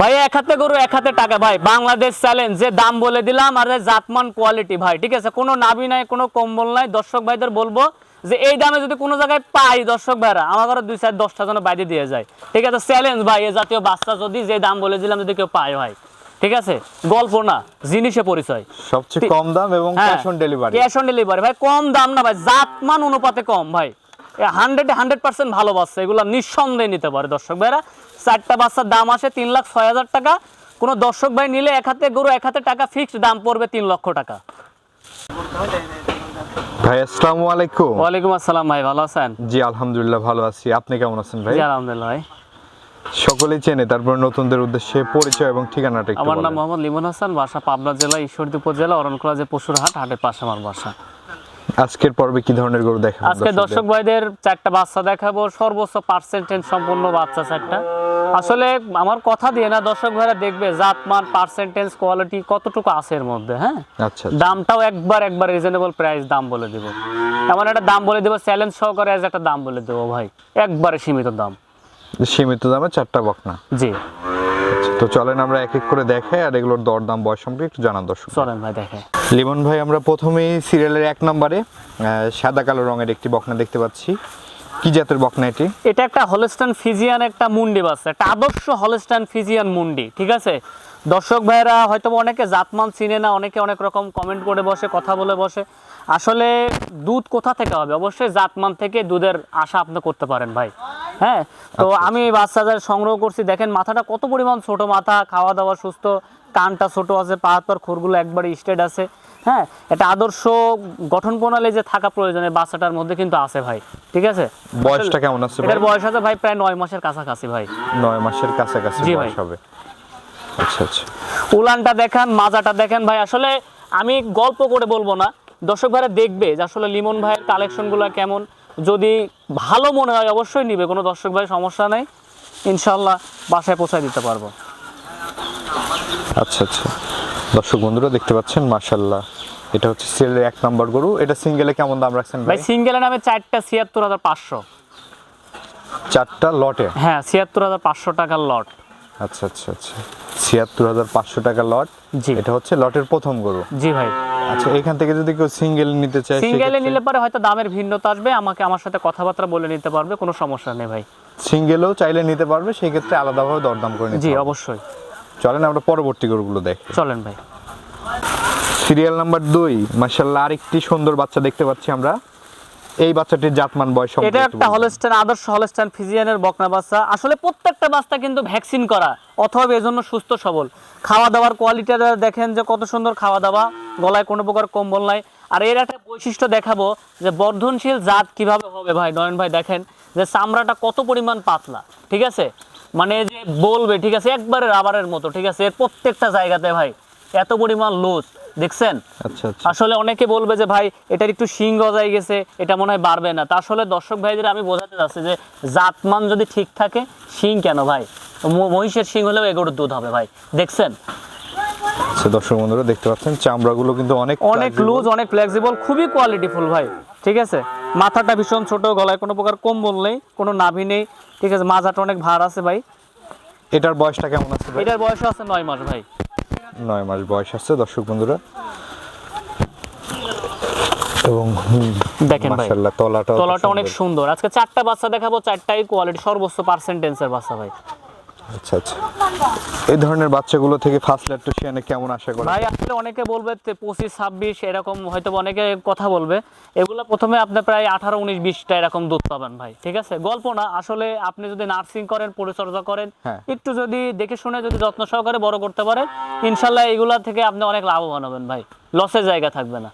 ভাই এক হাতে গরু এক হাতে টাকা। ভাই বাংলাদেশ চ্যালেঞ্জ যে দাম বলে দিলাম আর জাতমান কোয়ালিটি ভাই ঠিক আছে? কোনো নাবি নাই কোনো কম্বল নাই। দর্শক ভাইদের বলব যে এই দামে যদি কোনো জায়গায় পাই দর্শক ভাইরা আমার ঘরে দুই চার দশটা জন বাইরে দিয়ে যায়। ঠিক আছে? চ্যালেঞ্জ ভাই এ জাতীয় বাচ্চা যদি যে দাম বলে দিলাম যদি কেউ পায় ভাই। ঠিক আছে? গল্প না জিনিসে পরিচয়। সবচেয়ে কম দাম এবং। Cash on delivery cash on delivery ভাই কম দাম না ভাই জাতমান অনুপাতে কম ভাই। হান্ড্রেড হান্ড্রেড পার্সেন্ট ভালো বাচ্চা এগুলো নিঃসন্দেহে নিতে পারে দর্শক ভাইরা। চারটা বাচ্চার দাম আসে তিন লাখ ছয় হাজার টাকা। কোনো দর্শক ভাই নিলে এক হাতে গরু এক হাতে টাকা ফিক্সড দাম পড়বে তিন লক্ষ টাকা। ভাই আসসালামু আলাইকুম। ওয়ালাইকুম আসসালাম ভাই ভালো আছেন? জি আলহামদুলিল্লাহ ভালো আছি। আপনি কেমন আছেন ভাই? আলহামদুলিল্লাহ ভাই। সকলেই চেনে তারপর নতুনদের উদ্দেশ্যে পরিচয় এবং ঠিকানাটা আমার নাম মোহাম্মদ লিমন হাসান বাসা পাবনা জেলা ঈশ্বরদী উপজেলা অরণখোলা যে পশুর হাট হাটের পাশে আমার বাসা। আজকের পর্বে কি ধরনের গরু দেখাবো আজকে দর্শক ভাইদের চারটা বাচ্চা দেখাবো সর্বোচ্চ পার্সেন্টেজ সম্পূর্ণ বাচ্চা চারটা। আসলে আমার কথা দিয়ে না দর্শক ভাইরা দেখবে জাতমান পার্সেন্টেজ কোয়ালিটি কতটুকু আছে এর মধ্যে হ্যাঁ? আচ্ছা দামটাও একবার একবার রিজনেবল প্রাইস দাম বলে দিব। এমন একটা দাম বলে দেবো চ্যালেঞ্জ সহকারে একটা দাম বলে দেবো ভাই একবারে সীমিত দাম। সীমিত দামে চারটা বকনা। জি। তো চলেন আমরা এক এক করে দেখাই আর এগুলোর দরদাম বয়স সম্পর্কে একটু জানান দর্শক। চলেন ভাই দেখাই। লিমন ভাই আমরা প্রথমেই সিরিয়ালের এক নম্বরে সাদা কালো রঙের একটি বকনা দেখতে পাচ্ছি। কি জাতের বকনা এটি? এটা একটা হলস্টান ফিজিয়ান একটা মুন্ডি বাচ্চা একটা আদর্শ হলস্টান ফিজিয়ান মুন্ডি ঠিক আছে? দর্শক ভাইরা হয়তো অনেকে জাতমান চিনে না অনেকে অনেক রকম কমেন্ট করে বসে কথা বলে বসে। আসলে দুধ কোথা থেকে হবে? অবশ্যই জাতমান থেকে দুধের আশা আপনি করতে পারেন ভাই। হ্যাঁ? তো আমি এই বাচ্চাদের সংগ্রহ করছি দেখেন মাথাটা কত পরিমাণ ছোট মাথা খাওয়া দাওয়া সুস্থ কানটা ছোট আছে পা হাত পার খুরগুলো একবারে স্টেট আছে। হ্যাঁ? এটা আদর্শ গঠন প্রণালী যে থাকা প্রয়োজনে বাচ্চাটার মধ্যে কিন্তু আছে ভাই ঠিক আছে? বয়সটা কেমন আছে এটার বয়স আছে ভাই প্রায় নয় মাসের কাছাকাছি ভাই। নয় মাসের কাছাকাছি বয়স হবে। আচ্ছা আচ্ছা। উলানটা দেখেন মাজাটা দেখেন। ভাই আসলে আমি গল্প করে বলব না। দর্শক ভাইরা দেখবে যে আসলে লিমন ভাইয়ের কালেকশনগুলো কেমন। যদি ভালো মনে হয় অবশ্যই নিবে। কোনো দর্শক ভাই সমস্যা নেই। ইনশাল্লাহ বাসায় পৌঁছায় দিতে পারব। আচ্ছা আচ্ছা। দর্শক বন্ধুরা দেখতে পাচ্ছেন? মাশাল্লাহ এটা হচ্ছে সেলের এক নম্বর গরু। এটা সিঙ্গেলে কেমন দাম রাখছেন ভাই? ভাই সিঙ্গেলের নামে চারটা ছিয়াত্তর হাজার পাঁচশো। চারটা লটে? হ্যাঁ ছিয়াত্তর হাজার পাঁচশো টাকার লট। আচ্ছা আচ্ছা আচ্ছা। ছিয়াত্তর হাজার পাঁচশো টাকা লট। জি। এটা হচ্ছে লটের প্রথম গরু। জি ভাই। আচ্ছা এখান থেকে যদি কেউ সিঙ্গেল নিতে চায় সিঙ্গেলে নিলে পরে হয়তো দামের ভিন্নতা আসবে আমাকে আমার সাথে কথাবার্তা বলে নিতে পারবে কোনো সমস্যা নেই ভাই। সিঙ্গেলও চাইলে নিতে পারবে সেই ক্ষেত্রে আলাদাভাবে দরদাম করে নিতে জি অবশ্যই। চলেন আমরা পরবর্তী গরুগুলো দেখি। চলেন ভাই। সিরিয়াল নাম্বার দুই মাশাল্লাহ আরেকটি সুন্দর বাচ্চা দেখতে পাচ্ছি আমরা। এই বাচ্চাটির জাতমান বয়স এটা একটা। হলস্টাইন আদর্শ হলস্টাইন ফিজিয়ানের বকনা বাচ্চা। আসলে প্রত্যেকটা বাচ্চা কিন্তু ভ্যাকসিন করা অথবা এজন্য সুস্থ সবল। খাওয়া দাওয়ার কোয়ালিটিটা দেখেন যে কত সুন্দর খাওয়া দাওয়া গলায় কোনো প্রকার কম্বল নাই। আর এর একটা বৈশিষ্ট্য দেখাবো যে বর্ধনশীল জাত কীভাবে হবে ভাই? নয়ন ভাই দেখেন যে চামড়াটা কত পরিমাণ পাতলা ঠিক আছে? মানে যে বলবে ঠিক আছে? একবারে রাবারের মতো ঠিক আছে? এর প্রত্যেকটা জায়গাতে ভাই এত পরিমাণ লুজ দেখছেন? আচ্ছা আচ্ছা। আসলে অনেকে বলবে যে ভাই এটার একটু শিং গজাই গেছে এটা মনে হয় বাড়বে না। তা আসলে দর্শক ভাইদের আমি বোঝাতে চাচ্ছি যে জাতমান যদি ঠিক থাকে শিং কেন ভাই? মহিষের শিং হলেও এগোর দুধ হবে ভাই। দেখছেন? আচ্ছা দর্শক বন্ধুরা দেখতে পাচ্ছেন চামড়াগুলো কিন্তু অনেক অনেক লুজ অনেক ফ্লেক্সিবল খুবই কোয়ালিটিফুল ভাই ঠিক আছে? মাথাটা ভীষণ ছোট গলায় কোনো প্রকার কম্বল নেই কোনো নাভি নেই ঠিক আছে? মাজাটা অনেক ভার আছে ভাই। এটার বয়সটা কেমন আছে এটার বয়স আছে নয় মাস ভাই। নয় মাস বয়স আছে দর্শক বন্ধুরা। এবং দেখেন ভাই তলাটা তলাটা অনেক সুন্দর। আজকে চারটা বাচ্চা দেখাবো চারটাই কোয়ালিটি সর্বোচ্চ পার্সেন্টেন্সের বাচ্চা ভাই। আচ্ছা আচ্ছা। এই ধরনের বাচ্চাগুলো থেকে ফার্স্ট ল্যাকটোশিয়ানে কেমন আশা করা ভাই আসলে অনেকে বলবে পঁচিশ ছাব্বিশ এরকম হয়তো অনেকে কথা বলবে। এগুলো প্রথমে আপনি প্রায় আঠারো উনিশ বিশটা এরকম দুধ পাবেন ভাই ঠিক আছে? গল্প না আসলে আপনি যদি নার্সিং করেন পরিচর্যা করেন হ্যাঁ। একটু যদি দেখে শুনে যদি যত্ন সহকারে বড় করতে পারেন ইনশাল্লাহ এগুলা থেকে আপনি অনেক লাভবান হবেন ভাই। লসের জায়গা থাকবে না।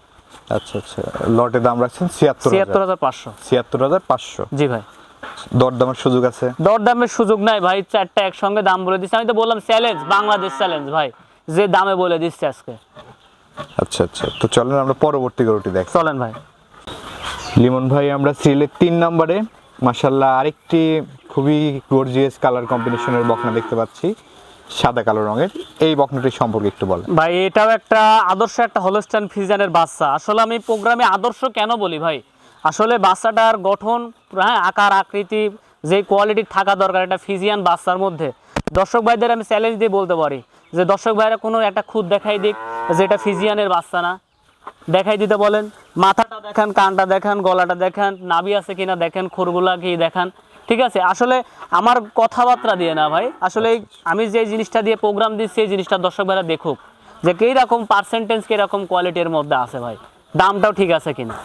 আচ্ছা আচ্ছা। লটে দাম রাখছেন ছিয়াত্তর ছিয়াত্তর হাজার পাঁচশো। ছিয়াত্তর হাজার পাঁচশো। জি ভাই। দরদামের সুযোগ আছে? দরদামের সুযোগ নাই ভাই চারটা একসঙ্গে দাম বলে দিচ্ছি। আমি তো বললাম চ্যালেঞ্জ বাংলাদেশ চ্যালেঞ্জ ভাই। যে দামে বলে দিচ্ছে আজকে। আচ্ছা আচ্ছা। তো চলেন আমরা পরবর্তী গরুটি দেখ। চলেন ভাই। লিমন ভাই আমরা সিরিয়ালের তিন নম্বরে। মাসাল্লাহ আরেকটি খুবই গর্জিয়াস কালার কম্বিনেশনের বকনা দেখতে পাচ্ছি সাদা কালো রঙের। এই বকনাটি সম্পর্কে একটু বলেন। ভাই এটাও একটা আদর্শ একটা হলস্টাইন ফিজানের বাচ্চা। আসলে আমি প্রোগ্রামে আদর্শ কেন বলি ভাই? আসলে বাচ্চাটার গঠন হ্যাঁ আকার, আকৃতি, যে কোয়ালিটির থাকা দরকার একটা ফিজিয়ান বাচ্চার মধ্যে। দর্শক ভাইদের আমি চ্যালেঞ্জ দিয়ে বলতে পারি যে দর্শক ভাইরা কোনো একটা খুদ দেখাই দিক যে এটা ফিজিয়ানের বাচ্চা না। দেখাই দিতে বলেন, মাথাটা দেখান, কানটা দেখান, গলাটা দেখান, নাভি আছে কিনা দেখেন, খুরগুলা কি দেখান। ঠিক আছে, আসলে আমার কথাবার্তা দিয়ে না ভাই, আসলে আমি যে জিনিসটা দিয়ে প্রোগ্রাম দিচ্ছি, এই জিনিসটা দর্শক ভাইরা দেখুক যে কীরকম পার্সেন্টেজ কীরকম কোয়ালিটির মধ্যে আছে ভাই। দামটাও ঠিক আছে কিনা।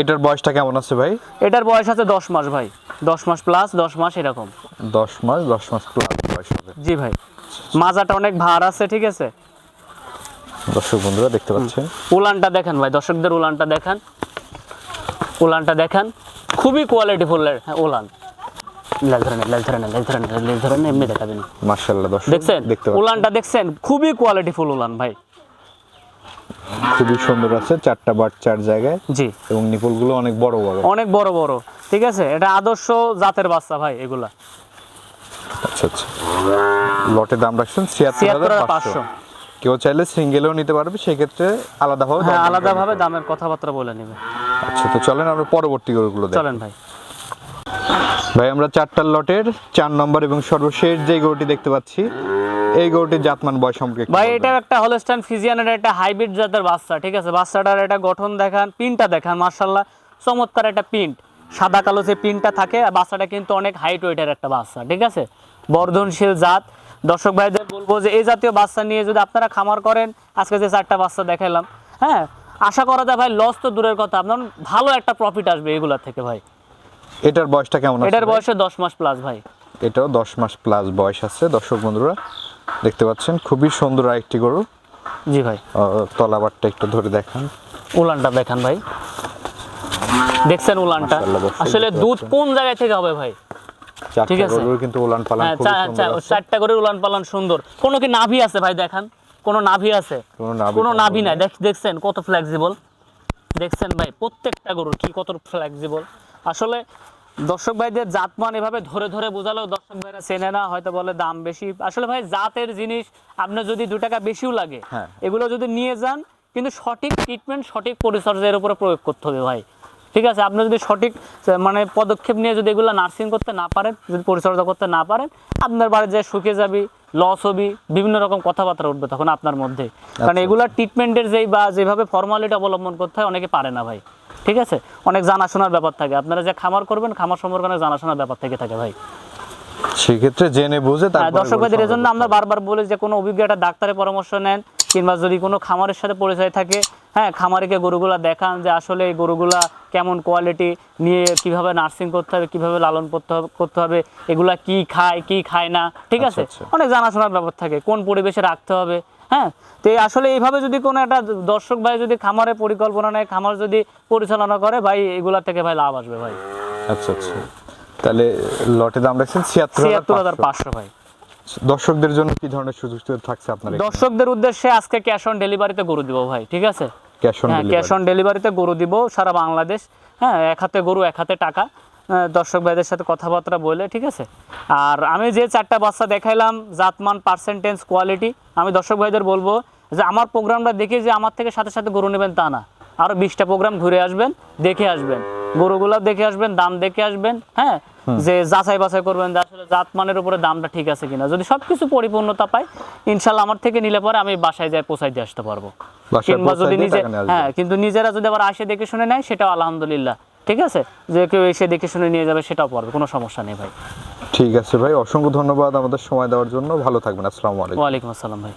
এটার বয়সটা কেমন আছে ভাই? এটার বয়স আছে দশ মাস ভাই। দশ মাস প্লাস দশ মাস এরকম। দশ মাস দশ মাস প্লাস বয়স হবে। জি ভাই। মাজাটা অনেক ভার আছে ঠিক আছে? দর্শক বন্ধুরা দেখতে পাচ্ছেন? উলানটা দেখেন ভাই দর্শকদের উলানটা দেখান। উলানটা দেখান। খুবই কোয়ালিটিফুল উলান। দেখছেন? উলানটা দেখছেন? খুবই কোয়ালিটিফুল উলান ভাই। খুবই সুন্দর আছে চারটা বাট চার জায়গায়। জি। এবং নিপুলগুলো অনেক বড় বড়। অনেক বড় বড়। ঠিক আছে? এটা আদর্শ জাতের বাচ্চা ভাই এগুলা। আচ্ছা আচ্ছা। লটের দাম রাখছেন ছিয়াত্তর হাজার পাঁচশো। কেউ চাইলে সিঙ্গেলও নিতে পারবে সেক্ষেত্রে আলাদাভাবে হ্যাঁ আলাদাভাবে নিতে দামের কথাবার্তা বলে নেবে। আচ্ছা তো চলেন আমরা পরবর্তী গরুগুলো দেখি। চলেন ভাই। ভাই আমরা চারটার লটের চার নম্বর এবং সর্বশেষ যে গরুটি দেখতে পাচ্ছি এই গরুটির জাতমান বয়স সম্পর্কে ভাই এটা একটা হলস্টাইন ফিজিয়ানের একটা হাইব্রিড জাতের বাচ্চা ঠিক আছে? বাচ্চাটার একটা গঠন দেখান পিনটা দেখান মার্শাল্লাহ চমৎকার একটা প্রিন্ট সাদা কালো যে প্রিন্টটা থাকে বাচ্চাটা কিন্তু অনেক হাইট ওয়েটের একটা বাচ্চা ঠিক আছে? বর্ধনশীল জাত। দর্শক ভাইদের বলব যে এই জাতীয় বাচ্চা নিয়ে যদি আপনারা খামার করেন আজকে যে চারটা বাচ্চা দেখালাম হ্যাঁ? আশা করা যায় ভাই লস তো দূরের কথা আপনার ভালো একটা প্রফিট আসবে এগুলা থেকে ভাই। এটার বয়সটা কেমন এটার বয়সে দশ মাস প্লাস ভাই। এটাও দশ মাস প্লাস বয়স আছে দর্শক বন্ধুরা। দেখতে পাচ্ছেন খুবই সুন্দর একটি গরু। জি ভাই। তলাবারটা একটু ধরে দেখান। উলানটা দেখান ভাই। দেখছেন উলানটা? আসলে দুধ কোন জায়গা থেকে হবে ভাই? ঠিক আছে। গরুর কিন্তু উলান পালান হ্যাঁ। চারটা করে উলান পালান সুন্দর। কোনো কি নাভি আছে ভাই দেখান? কোনো নাভি আছে? কোনো নাভি নেই। দেখছেন কত ফ্লেক্সিবল দেখছেন ভাই প্রত্যেকটা গরুর কি কত ফ্লেক্সিবল আসলে দর্শক ভাইদের জাতমান এভাবে ধরে ধরে বোঝালো দর্শক ভাইরা চেনে না হয়তো বলে দাম বেশি আসলে ভাই জাতের জিনিস আপনার যদি দু টাকা বেশিও লাগে হ্যাঁ। এগুলো যদি নিয়ে যান কিন্তু সঠিক ট্রিটমেন্ট সঠিক পরিচর্যা এর উপরে প্রয়োগ করতে হবে ভাই ঠিক আছে? আপনি যদি সঠিক মানে পদক্ষেপ নিয়ে যদি এগুলো নার্সিং করতে না পারেন যদি পরিচর্যা করতে না পারেন আপনার বাড়ি যে শুকিয়ে যাবি লস হবি বিভিন্ন রকম কথাবার্তা উঠবে তখন আপনার মধ্যে। কারণ আচ্ছা। এগুলা ট্রিটমেন্টের যেই বা যেভাবে ফর্মালিটি অবলম্বন করতে হয় অনেকে পারে না ভাই। ঠিক আছে? অনেক জানাশোনার ব্যাপার থাকে। আপনারা যে খামার করবেন খামার সম্পর্কে অনেক জানাশোনার ব্যাপার থেকে থাকে ভাই। সেক্ষেত্রে জেনে বুঝে হ্যাঁ, তারপরে দর্শক গরু ভাইদের সংগ্রহ এজন্য আমরা বারবার বলি যে কোনো অভিজ্ঞ একটা ডাক্তারের পরামর্শ নেন কিংবা যদি কোনো খামারের সাথে পরিচয় থাকে হ্যাঁ খামারিকে গরুগুলা দেখান যে আসলে এই গরুগুলা কেমন কোয়ালিটি নিয়ে কীভাবে নার্সিং করতে হবে কীভাবে লালন করতে হবে করতে হবে এগুলা কি খায় কি খায় না ঠিক আচ্ছা, আছে? আচ্ছা। অনেক জানাশোনার ব্যাপার থাকে কোন পরিবেশে রাখতে হবে হ্যাঁ? তো আসলে এইভাবে যদি কোনো একটা দর্শক ভাই যদি খামারে পরিকল্পনা নেয় খামার যদি পরিচালনা করে ভাই এগুলা থেকে ভাই লাভ আসবে ভাই। আচ্ছা আচ্ছা। তাহলে লটে দাম রাখছেন ছিয়াত্তর হাজার পাঁচশো। ভাই। দর্শকদের জন্য কি ধরনের সুযোগ সুবিধা থাকছে আপনার দর্শকদের উদ্দেশ্যে আজকে ক্যাশ অন ডেলিভারিতে গরু দিব ভাই ঠিক আছে? ক্যাশ অন ক্যাশ অন ডেলিভারিতে গরু দিব সারা বাংলাদেশ। হ্যাঁ এক হাতে গরু এক হাতে টাকা। দর্শক ভাইদের সাথে কথাবার্তা বলে ঠিক আছে? আর আমি যে চারটা বাচ্চা দেখাইলাম জাতমান পার্সেন্টেজ কোয়ালিটি আমি দর্শক ভাইদের বলব যে আমার প্রোগ্রামটা দেখে যে আমার থেকে সাথে সাথে গরু নেবেন তা না। আরও বিশটা প্রোগ্রাম ঘুরে আসবেন দেখে আসবেন। গরুগুলো দেখে আসবেন দাম দেখে আসবেন হ্যাঁ? যে যাচাই বাছাই করবেন যে আসলে জাতমানের উপরে দামটা ঠিক আছে কিনা। যদি সব কিছু পরিপূর্ণতা পাই ইনশাল্লাহ আমার থেকে নিলে পরে আমি বাসায় যাই পৌঁছাই দিয়ে আসতে পারব। কিংবা যদি নিজে। হ্যাঁ কিন্তু নিজেরা যদি আবার আসে দেখে শুনে নেয় সেটাও আলহামদুলিল্লাহ। ঠিক আছে? যে কেউ এসে দেখে শুনে নিয়ে যাবে সেটাও পারবে কোনো সমস্যা নেই ভাই। ঠিক আছে ভাই অসংখ্য ধন্যবাদ আমাদের সময় দেওয়ার জন্য। ভালো থাকবেন আসসালামু আলাইকুম। ওয়ালাইকুম আসসালাম ভাই।